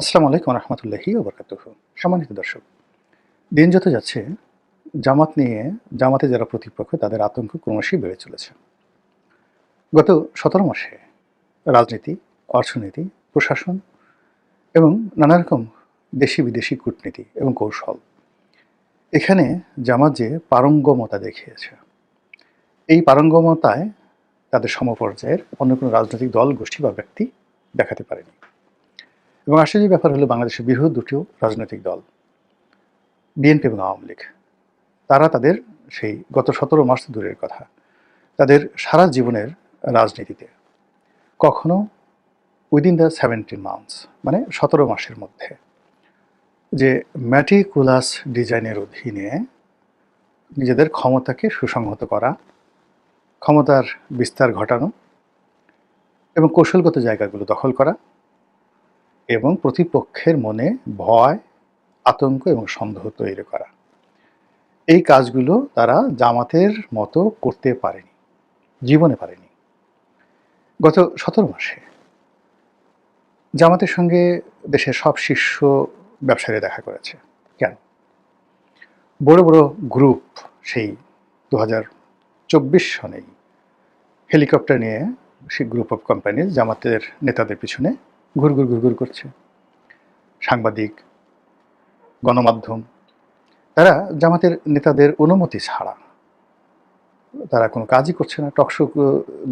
আসসালামু আলাইকুম রহমতুল্লাহি ওবরকাতুহ সম্মানিত দর্শক, দিন যত যাচ্ছে, জামাত নিয়ে, জামাতে যারা প্রতিপক্ষ, তাদের আতঙ্ক ক্রমশই বেড়ে চলেছে। গত সতেরো মাসে রাজনীতি, অর্থনীতি, প্রশাসন এবং নানা রকম দেশি বিদেশি কূটনীতি এবং কৌশল, এখানে জামাত যে পারঙ্গমতা দেখিয়েছে, এই পারঙ্গমতায় তাদের সমপর্যায়ের অন্য কোনো রাজনৈতিক দল, গোষ্ঠী বা ব্যক্তি দেখাতে পারেনি। এবং আশ্চর্যের ব্যাপার হলো বাংলাদেশের বৃহৎ দুটো রাজনৈতিক দল, বিএনপি এবং আওয়ামী লীগ। তারা তাদের সেই গত সতেরো মাস দূরের কথা, তাদের সারা জীবনের রাজনীতিতে। কখনো উইদিন দ্য সেভেন্টিন মান্থস মানে সতেরো মাসের মধ্যে। যে ম্যাটিকুলাস ডিজাইনের অধীনে নিজেদের ক্ষমতাকে সুসংহত করা, ক্ষমতার বিস্তার ঘটানো এবং কৌশলগত জায়গাগুলো দখল করা এবং প্রতিপক্ষের মনে ভয়, আতঙ্ক এবং সন্দেহ তৈরি করা। এই কাজগুলো তারা জামাতের মতো করতে পারেনি, জীবনে পারেনি। গত সতেরো মাসে জামাতের সঙ্গে দেশের সব শীর্ষ ব্যবসায়ীরা দেখা করেছে। কেন? বড় বড় গ্রুপ সেই দু হাজার চব্বিশ সনেই হেলিকপ্টার নিয়ে সেই গ্রুপ অফ কোম্পানি জামাতের নেতাদের পিছনে ঘুরঘুর ঘুরঘুর করছে। সাংবাদিক, গণমাধ্যম, তারা জামাতের নেতাদের অনুমতি ছাড়া। তারা কোনো কাজই করছে না। টকশো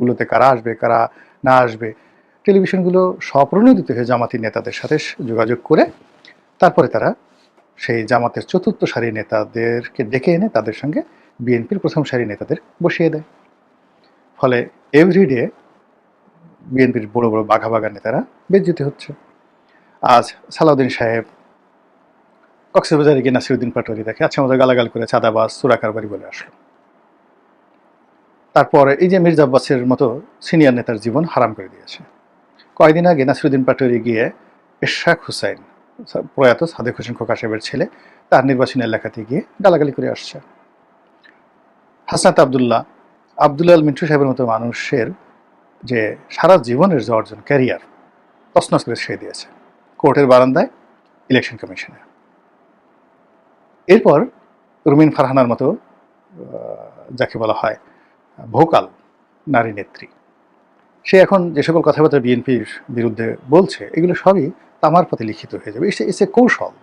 গুলোতে কারা আসবে, কারা না আসবে। টেলিভিশনগুলো স্বপ্রণোদিত হয়ে জামাতি নেতাদের সাথে যোগাযোগ করে তারপরে তারা সেই জামাতের চতুর্থ সারি নেতাদেরকে ডেকে এনে তাদের সঙ্গে বিএনপির প্রথম সারি নেতাদের বসিয়ে দেয়। ফলে এভরিডে বিএনপির বড় বড় বাঘা বাঘা নেতারা বেজ্জিত হচ্ছে। আজ সালাউদ্দিন সাহেব কক্সবাজারে গিয়ে নাসিরুদ্দিন পাটোয়ারি দেখে আচ্ছা আমাদের গালাগাল করে চাঁদাবাজ সুরাকার বাড়ি বলে আসলো। তারপরে এই যে মির্জা আব্বাসের মতো সিনিয়র নেতার জীবন হারাম করে দিয়েছে। কয়েকদিন আগে নাসিরুদ্দিন পাটোয়ারি গিয়ে এশাক হুসাইন প্রয়াত সাদেক হোসেন খোকা সাহেবের ছেলে, তার নির্বাচনী এলাকাতে গিয়ে গালাগালি করে আসছে। হাসনাত আবদুল্লাহ আবদুল্লাহ মিন্টু সাহেবের মতো মানুষের যে সারা জীবনের যে অর্জন ক্যারিয়ার তসনস করে ছেড়ে দিয়েছে কোর্টের বারান্দায় ইলেকশন কমিশনে এরপর রুমিন ফারহানার মতো যাকে বলা হয়, ভোকাল নারী নেত্রী। সে এখন যে সকল কথাবার্তা বিএনপির বিরুদ্ধে বলছে, এগুলো সবই তামার পথে লিখিত হয়ে যাবে। এসে কৌশল।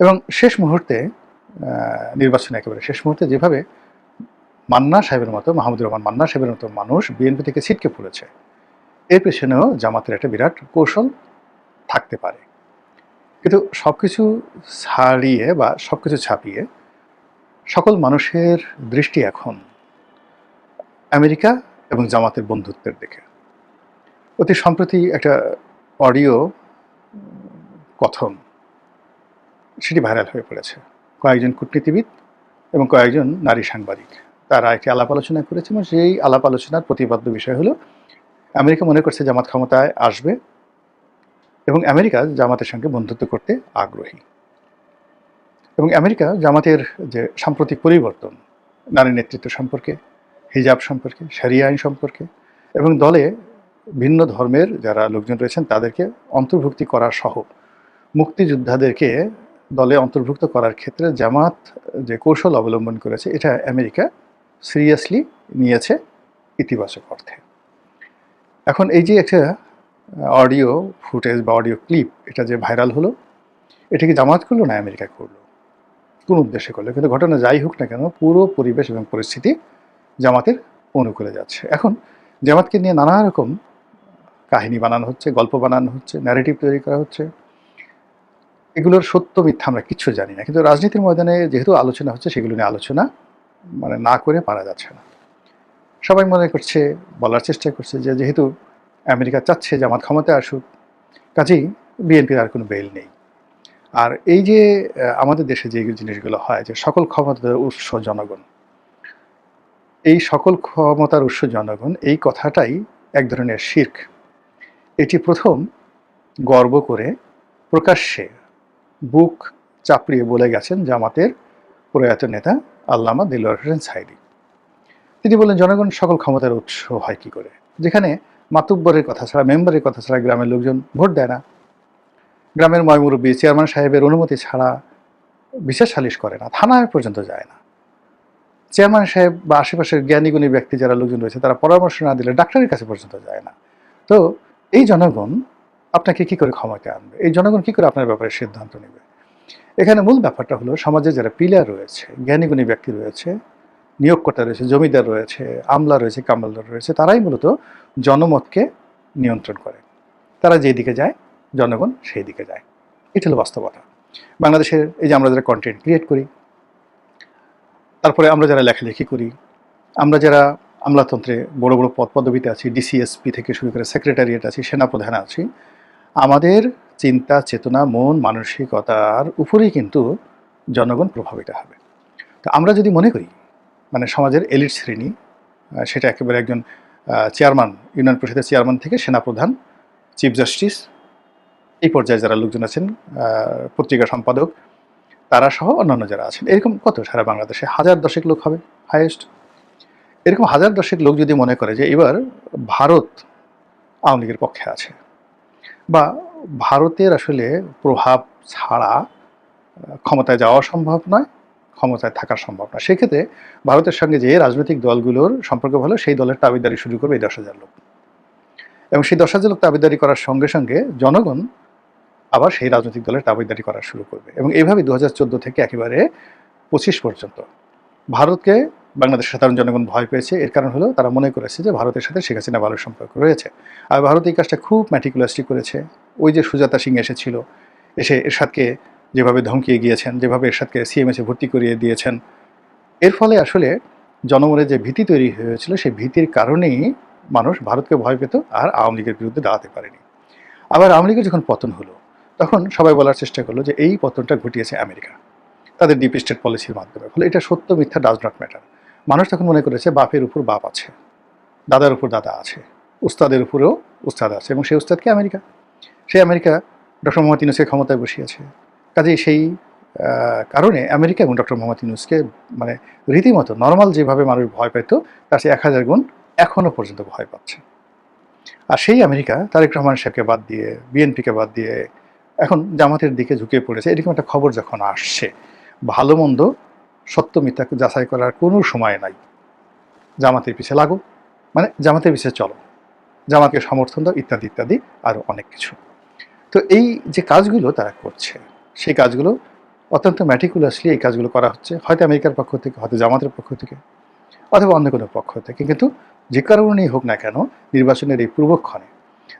এবং শেষ মুহূর্তে নির্বাচনে একেবারে শেষ মুহূর্তে যেভাবে মান্না সাহেবের মতো, মাহমুদুর রহমান মান্না সাহেবের মতো মানুষ বিএনপি থেকে ছিটকে পড়েছে। এর পেছনেও জামাতের একটা বিরাট কৌশল থাকতে পারে। কিন্তু সব কিছু ছাড়িয়ে বা সব কিছু ছাপিয়ে সকল মানুষের দৃষ্টি এখন আমেরিকা এবং জামাতের বন্ধুত্বের দিকে। অতি সম্প্রতি একটা অডিও কথন সেটি ভাইরাল হয়ে পড়েছে। কয়েকজন কূটনীতিবিদ এবং কয়েকজন নারী সাংবাদিক। তারা একটি আলাপ আলোচনা করেছে এবং সেই আলাপ আলোচনার প্রতিপাদ্য বিষয় হলো, আমেরিকা মনে করছে জামাত ক্ষমতায় আসবে এবং আমেরিকা জামাতের সঙ্গে বন্ধুত্ব করতে আগ্রহী। এবং আমেরিকা জামাতের যে সাম্প্রতিক পরিবর্তন, নারী নেতৃত্ব সম্পর্কে, হিজাব সম্পর্কে, সারিয়া আইন সম্পর্কে এবং দলে ভিন্ন ধর্মের যারা লোকজন রয়েছেন তাদেরকে অন্তর্ভুক্তি করা সহ মুক্তিযোদ্ধাদেরকে দলে অন্তর্ভুক্ত করার ক্ষেত্রে জামাত যে কৌশল অবলম্বন করেছে, এটা আমেরিকা সিরিয়াসলি নিয়েছে ইতিবাচক অর্থে। এখন এই যে একটা অডিও ফুটেজ বা অডিও ক্লিপ এটা যে ভাইরাল হলো, এটা কি জামাত করল না আমেরিকা করল? কোন উদ্দেশ্যে করল? কিন্তু ঘটনা যাই হোক না কেন, পুরো পরিবেশ এবং পরিস্থিতি জামাতের অনুকূলে যাচ্ছে। এখন জামাতকে নিয়ে নানা রকম কাহিনী বানানো হচ্ছে, গল্প বানানো হচ্ছে ন্যারেটিভ তৈরি করা হচ্ছে। এগুলোর সত্য মিথ্যা আমরা কিচ্ছু জানি না। কিন্তু রাজনীতির ময়দানে যেহেতু আলোচনা হচ্ছে, সেগুলো নিয়ে আলোচনা মানে না করে পারা যাচ্ছে না। সবাই মনে করছে, বলার চেষ্টা করছে যে যেহেতু আমেরিকা চাচ্ছে জামাত ক্ষমতায় আসুক, কাজেই বিএনপির আর কোনো বেল নেই। আর এই যে আমাদের দেশে যে জিনিসগুলো হয় যে সকল ক্ষমতার উৎস জনগণ, এই সকল ক্ষমতার উৎস জনগণ এই কথাটাই এক ধরনের শির্ক। এটি প্রথম গর্ব করে প্রকাশ্যে বুক চাপড়িয়ে বলে গেছেন জামাতের প্রয়াত নেতা আল্লামা দিলওয়ার হোসেন সাইদি। তিনি বলেন জনগণ সকল ক্ষমতার উৎস হয় কি করে? যেখানে মাতুব্বরের কথা ছাড়া, মেম্বারের কথা ছাড়া গ্রামের লোকজন ভোট দেয় না। গ্রামের ময়মুরব্বী চেয়ারম্যান সাহেবের অনুমতি ছাড়া বিচার সালিশ করে না থানায় পর্যন্ত যায় না। চেয়ারম্যান সাহেব বা আশেপাশের জ্ঞানীগুণী ব্যক্তি যারা লোকজন রয়েছে, তারা পরামর্শ না দিলে ডাক্তারের কাছে পর্যন্ত যায় না। তো এই জনগণ আপনাকে কি করে ক্ষমতায় আনবে? এই জনগণ কি করে আপনার ব্যাপারে সিদ্ধান্ত নেবে? এখানে মূল ব্যাপারটা হলো, সমাজে যারা পিলার রয়েছে, জ্ঞানীগুণী ব্যক্তি রয়েছে, নিয়োগকর্তা রয়েছে, জমিদার রয়েছে, আমলা রয়েছে, কামালদার রয়েছে, তারাই মূলত জনমতকে নিয়ন্ত্রণ করে। তারা যেই দিকে যায়, জনগণ সেই দিকে যায়। এটা হলো বাস্তবতা। বাংলাদেশের এই যে আমরা যারা কন্টেন্ট ক্রিয়েট করি, তারপরে আমরা যারা লেখালেখি করি, আমরা যারা আমলাতন্ত্রে বড় বড় পদ পদবিতে আছি ডিসিএসপি থেকে শুরু করে সেক্রেটারিয়েট আছি, সেনাপ্রধান আছি, আমাদের চিন্তা, চেতনা, মন, মানসিকতার উপরেই কিন্তু জনগণ প্রভাবিত হবে। তো আমরা যদি মনে করি মানে সমাজের এলিট শ্রেণি সেটা একেবারে একজন চেয়ারম্যান, ইউনিয়ন পরিষদের চেয়ারম্যান থেকে সেনাপ্রধান, চিফ জাস্টিস, এই পর্যায়ে যারা লোকজন আছেন পত্রিকা সম্পাদক, তারা সহ অন্যান্য যারা আছেন, এরকম কত সারা বাংলাদেশে হাজার দশেক লোক হবে হায়েস্ট এরকম হাজার দশেক লোক যদি মনে করে যে এবার ভারত আওয়ামী লীগের পক্ষে আছে, বা ভারতের আসলে প্রভাব ছাড়া ক্ষমতায় যাওয়া সম্ভব নয়, ক্ষমতায় থাকা সম্ভব নয়। সেক্ষেত্রে ভারতের সঙ্গে যে রাজনৈতিক দলগুলোর সম্পর্ক ভালো, সেই দলের তাবিদারি শুরু করবে এই দশ হাজার লোক। এবং সেই দশ হাজার লোক তাবিদারি করার সঙ্গে সঙ্গে জনগণ আবার সেই রাজনৈতিক দলের তাবিদারি করা শুরু করবে। এবং এইভাবে দু হাজার চোদ্দ থেকে একেবারে পঁচিশ পর্যন্ত ভারতকে বাংলাদেশের সাধারণ জনগণ ভয় পেয়েছে। এর কারণ হলো তারা মনে করেছে যে ভারতের সাথে শেখ হাসিনা ভালো সম্পর্ক রয়েছে। আর ভারত এই কাজটা খুব ম্যাটিকুলাসলি করেছে। ওই যে সুজাতা সিং এসেছিল, এসে এরশাদকে যেভাবে ধমকিয়ে গিয়েছেন, যেভাবে এরশাদকে সিএমএসে ভর্তি করিয়ে দিয়েছেন, এর ফলে আসলে জনমনের যে ভীতি তৈরি হয়েছিল, সেই ভীতির কারণেই মানুষ ভারতকে ভয় পেত আর আওয়ামী লীগের বিরুদ্ধে দাঁড়াতে পারেনি। আবার আওয়ামী লীগের যখন পতন হলো, তখন সবাই বলার চেষ্টা করল যে এই পতনটা ঘটিয়েছে আমেরিকা, তাদের ডিপ স্টেট পলিসির মাধ্যমে। ফলে এটা সত্য মিথ্যা ডাজ নট ম্যাটার মানুষ তখন মনে করেছে, বাপের উপর বাপ আছে, দাদার উপর দাদা আছে, উস্তাদের উপরেও উস্তাদ আছে এবং সেই উস্তাদকে আমেরিকা। সেই আমেরিকা ডক্টর মোহাম্মদ ইউনুসকে ক্ষমতায় বসিয়েছে। কাজেই সেই কারণে আমেরিকা এবং ডক্টর মোহাম্মদ ইউনুসকে মানে রীতিমতো নর্মাল যেভাবে মানুষ ভয় পেত, তার সে এক হাজার গুণ এখনও পর্যন্ত ভয় পাচ্ছে। আর সেই আমেরিকা তারেক রহমান সাহেবকে বাদ দিয়ে বিএনপিকে বাদ দিয়ে এখন জামাতের দিকে ঝুঁকে পড়েছে। এরকম একটা খবর যখন আসছে, ভালো মন্দ সত্য মিথ্যা যাচাই করার কোনো সময় নাই। জামাতের পিছে লাগো মানে জামাতের পিছে চলো। জামাতকে সমর্থন দাও, ইত্যাদি ইত্যাদি আরও অনেক কিছু। তো এই যে কাজগুলো তারা করছে, সেই কাজগুলো অত্যন্ত ম্যাটিকুলাসলি এই কাজগুলো করা হচ্ছে, হয়তো আমেরিকার পক্ষ থেকে, হয়তো জামাতের পক্ষ থেকে, অথবা অন্য কোনো পক্ষ থেকে। কিন্তু যে কারণেই হোক না কেন, নির্বাচনের এই পূর্বক্ষণে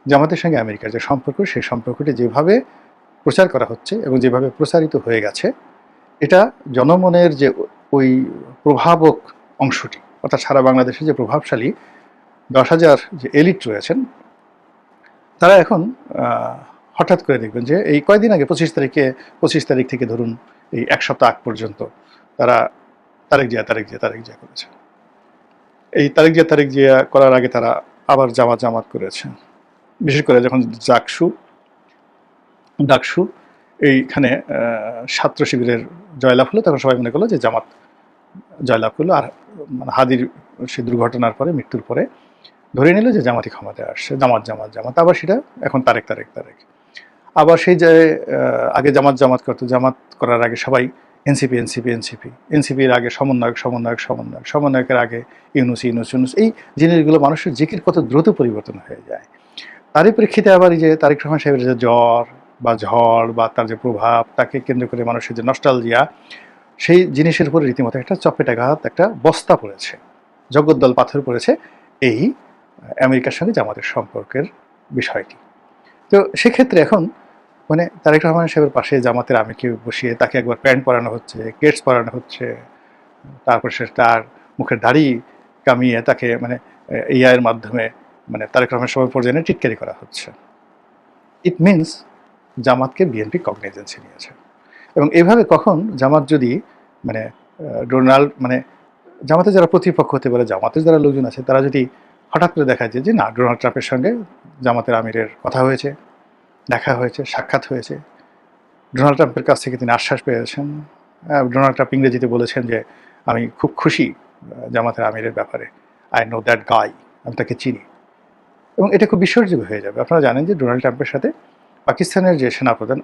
জামাতের সঙ্গে আমেরিকার যে সম্পর্ক, সেই সম্পর্কটি যেভাবে প্রচার করা হচ্ছে এবং যেভাবে প্রচারিত হয়ে গেছে এটা জনমনের যে ওই প্রভাবক অংশটি, অর্থাৎ সারা বাংলাদেশে যে প্রভাবশালী দশ হাজার যে এলিট রয়েছেন, তারা এখন হঠাৎ করে দেখবেন যে এই কয়দিন আগে পঁচিশ তারিখে, পঁচিশ তারিখ থেকে ধরুন এই এক সপ্তাহ আগ পর্যন্ত তারা তারেক জিয়া তারেক জিয়া তারেক জিয়া করেছে। এই তারেক জিয়া তারেক জিয়া করার আগে তারা আবার জামাত জামাত করেছে। বিশেষ করে যখন জাকসু, ডাকসু এইখানে ছাত্র শিবিরের জয়লাভ হলো। তখন সবাই মনে করল যে জামাত জয়লাভ করল আর মানে হাদির সে দুর্ঘটনার পরে, মৃত্যুর পরে ধরে নিল যে জামাতি ক্ষমতায় আসছে। জামাত জামাত জামাত। আবার সেটা এখন তারেক তারেক তারেক। আবার সেই যে আগে জামাত জামাত করতো। জামাত করার আগে সবাই এনসিপি এনসিপি এনসিপি। এনসিপির আগে সমন্বয়ক সমন্বয়ক সমন্বয়ক। সমন্বয়কের আগে ইউনুস ইউনুস ইউনুস। এই জিনিসগুলো মানুষের জিকির কত দ্রুত পরিবর্তন হয়ে যায়। তারই প্রেক্ষিতে আবার এই যে তারেক রহমান সাহেবের যে জ্বর বা ঝড় বা তার যে প্রভাব তাকে কেন্দ্র করে মানুষের যে নস্টালজিয়া সেই জিনিসের উপরে রীতিমতো একটা চপেটাঘাত একটা বস্তা পড়েছে জগদ্দল পাথর পড়েছে এই আমেরিকার সঙ্গে জামাতের সম্পর্কের বিষয়টি তো সেক্ষেত্রে এখন মানে তারেক রহমান সাহেবের পাশে জামাতের আমিকে বসিয়ে তাকে একবার প্যান্ট পরানো হচ্ছে কেটস পরানো হচ্ছে তারপর সে তার মুখের দাড়ি কামিয়ে তাকে মানে এআইয়ের মাধ্যমে মানে তারেক রহমান সবাই পর্যায়ে টিটকারি করা হচ্ছে ইট মিনস জামাতকে বিএনপি কগনাইজেন্সি নিয়েছে। এবং এভাবে কখন জামাত যদি মানে ডোনাল্ড মানে জামাতে যারা প্রতিপক্ষ হতে পারে, জামাতের যারা লোকজন আছে, তারা যদি হঠাৎ করে দেখা যায় যে না ডোনাল্ড ট্রাম্পের সঙ্গে জামাতের আমিরের কথা হয়েছে, দেখা হয়েছে, সাক্ষাৎ হয়েছে। ডোনাল্ড ট্রাম্পের কাছ থেকে তিনি আশ্বাস পেয়েছেন। ডোনাল্ড ট্রাম্প ইংরেজিতে বলেছেন যে, আমি খুব খুশি জামাতের আমিরের ব্যাপারে। আই নো দ্যাট গাই আমি তাকে চিনি। এবং এটা খুব বিশ্বাসযোগ্য হয়ে যাবে। আপনারা জানেন যে ডোনাল্ড ট্রাম্পের সাথে পাকিস্তানের যে সেনাপ্রধান